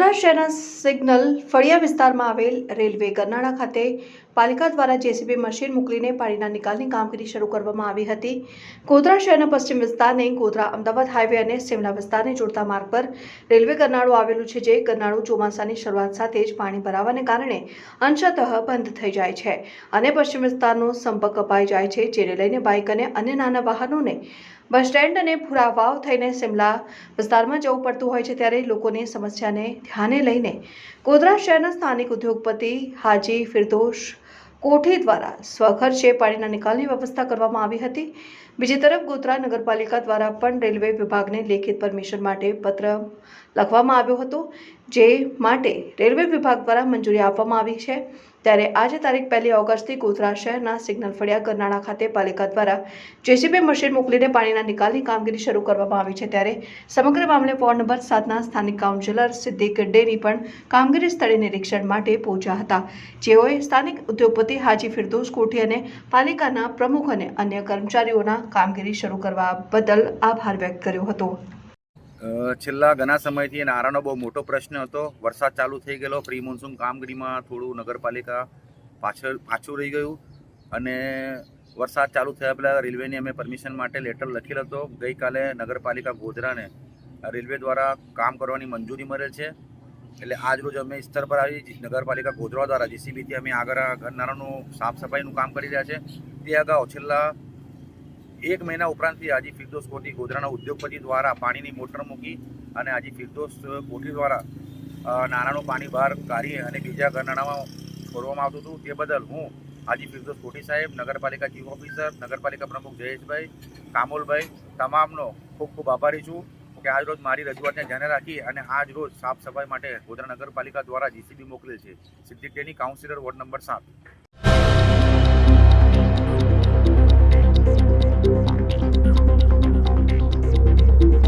ગોધરા શહેરના સિગ્નલ ફળિયા વિસ્તારમાં આવેલ રેલવે ગરનાળા ખાતે પાલિકા દ્વારા જેસીબી મશીન મોકલીને પાણીના નિકાલની કામગીરી શરૂ કરવામાં આવી હતી. ગોધરા શહેરના પશ્ચિમ વિસ્તારને ગોધરા, અમદાવાદ હાઈવે અને સિમલા વિસ્તારને જોડતા માર્ગ પર રેલવે ગરનાળું આવેલું છે, જે ગરનાળું ચોમાસાની શરૂઆત સાથે જ પાણી ભરાવાને કારણે અંશતઃ બંધ થઈ જાય છે અને પશ્ચિમ વિસ્તારનો સંપર્ક કપાઈ જાય છે, જેને લઈને બાઇક અને અન્ય નાના વાહનોને બસ સ્ટેન્ડ અને ભૂરાવાવ થઈને સિમલા વિસ્તારમાં જવું પડતું હોય છે, ત્યારે લોકોની સમસ્યાને ધ્યાને લઈને ગોધરા શહેરના સ્થાનિક ઉદ્યોગપતિ હાજી ફિરદોશ કોઠી દ્વારા સ્વખર્ચે પાણીના નિકાલની વ્યવસ્થા કરવામાં આવી હતી. બીજી તરફ ગોધરા નગરપાલિકા દ્વારા પણ રેલવે વિભાગને લેખિત પરમિશન માટે પત્ર લખવામાં આવ્યો હતો, જે માટે રેલવે વિભાગ દ્વારા મંજૂરી આપવામાં આવી છે. ત્યારે આજે તારીખ પહેલી ઓગસ્ટથી ગોધરા શહેરના સિગ્નલ ફળિયા ગરનાળા ખાતે પાલિકા દ્વારા જેસીબી મશીન મોકલીને પાણીના નિકાલની કામગીરી શરૂ કરવામાં આવી છે. ત્યારે સમગ્ર મામલે વોર્ડ નંબર સાતના સ્થાનિક કાઉન્સિલર સિદ્દીક ડેની પણ કામગીરી સ્થળે નિરીક્ષણ માટે પહોંચ્યા હતા. જેઓએ સ્થાનિક ઉદ્યોગપતિ હાજી ફિરદોસ કોઠી અને પાલિકાના પ્રમુખ અને અન્ય કર્મચારીઓના કામગીરી શરૂ કરવા બદલ આભાર વ્યક્ત કર્યો હતો. છેલ્લા ઘણા સમયથી નારાનો બહુ મોટો પ્રશ્ન હતો. વરસાદ ચાલુ થઈ ગયેલો, પ્રી મોન્સૂન કામગીરીમાં થોડું નગરપાલિકા પાછળ પાછું રહી ગયું અને વરસાદ ચાલુ થયા પહેલાં રેલવેની અમે પરમિશન માટે લેટર લખેલો હતો. ગઈકાલે નગરપાલિકા ગોધરાને રેલવે દ્વારા કામ કરવાની મંજૂરી મળેલ છે. એટલે આજ રોજ અમે સ્તર પર આવી નગરપાલિકા ગોધરા દ્વારા જીસીબીથી અમે આગળ ઘરનારાનું સાફ સફાઈનું કામ કરી રહ્યા છે. તે અગાઉ છેલ્લા એક મહિના ઉપરાંતથી હાજી ફિરદોસ કોઠી ગોધરાના ઉદ્યોગપતિ દ્વારા પાણીની મોટર મૂકી અને હાજી ફિરદોસ કોઠી દ્વારા નાણાંનું પાણી બહાર કાઢી અને બીજા ઘરનાણામાં છોડવામાં આવતું હતું. તે બદલ હું હાજી ફિરદોસ કોઠી સાહેબ, નગરપાલિકા ચીફ ઓફિસર, નગરપાલિકા પ્રમુખ જયેશભાઈ, કામોલભાઈ તમામનો ખૂબ ખૂબ આભારી છું કે આજ રોજ મારી રજૂઆતને ધ્યાને રાખી અને આજ રોજ સાફ સફાઈ માટે ગોધરા નગરપાલિકા દ્વારા જીસીબી મોકલેલ છે. સિદ્દીક કાઉન્સિલર વોર્ડ નંબર સાત.